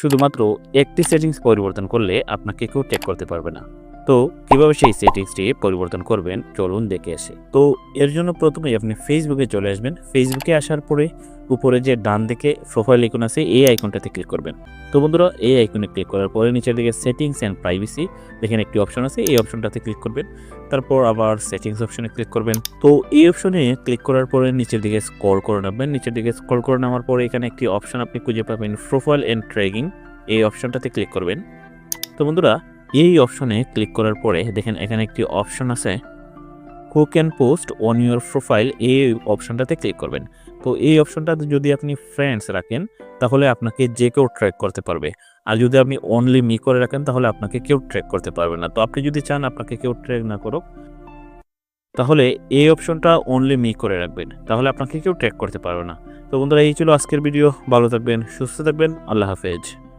শুধুমাত্র একটি সেটিংস পরিবর্তন করলে আপনাকে কেউ টেক করতে পারবে না। তো কীভাবে সেই সেটিংসটি পরিবর্তন করবেন? চলুন দেখে আসে। তো এর জন্য প্রথমেই আপনি ফেসবুকে চলে আসবেন। ফেসবুকে আসার পরে উপরে যে ডান দিকে প্রোফাইল আইকন আছে, এই আইকনটাতে ক্লিক করবেন। তো বন্ধুরা, এই আইকনে ক্লিক করার পরে নিচের দিকে সেটিংস অ্যান্ড প্রাইভেসি দেখেন একটি অপশন আছে। এই অপশনটাতে ক্লিক করবেন। তারপর আবার সেটিংস অপশনে ক্লিক করবেন। তো এই অপশনে ক্লিক করার পরে নিচের দিকে স্ক্রল করে নেবেন নিচের দিকে স্ক্রল করে নেওয়ার পরে এখানে একটি অপশন আপনি খুঁজে পাবেন প্রোফাইল অ্যান্ড ট্র্যাকিং এই অপশনটাতে ক্লিক করবেন। তো বন্ধুরা এই অপশনে ক্লিক করার পরে দেখেন এখানে একটি অপশন আছে who can post on your profile এই অপশনটাতে ক্লিক করবেন। তো এই অপশনটাতে যদি আপনি ফ্রেন্ডস রাখেন, তাহলে আপনাকে যে কেউ ট্র্যাক করতে পারবে। আর যদি আপনি অনলি মি করে রাখেন, তাহলে আপনাকে কেউ ট্র্যাক করতে পারবে না। তো আপনি যদি চান আপনাকে কেউ ট্র্যাক না করুক, তাহলে এই অপশনটা অনলি মি করে রাখবেন। তাহলে আপনাকে কেউ ট্র্যাক করতে পারবে না। তো বন্ধুরা, এই ছিল আজকের ভিডিও ভালো থাকবেন, সুস্থ থাকবেন। আল্লাহ হাফেজ।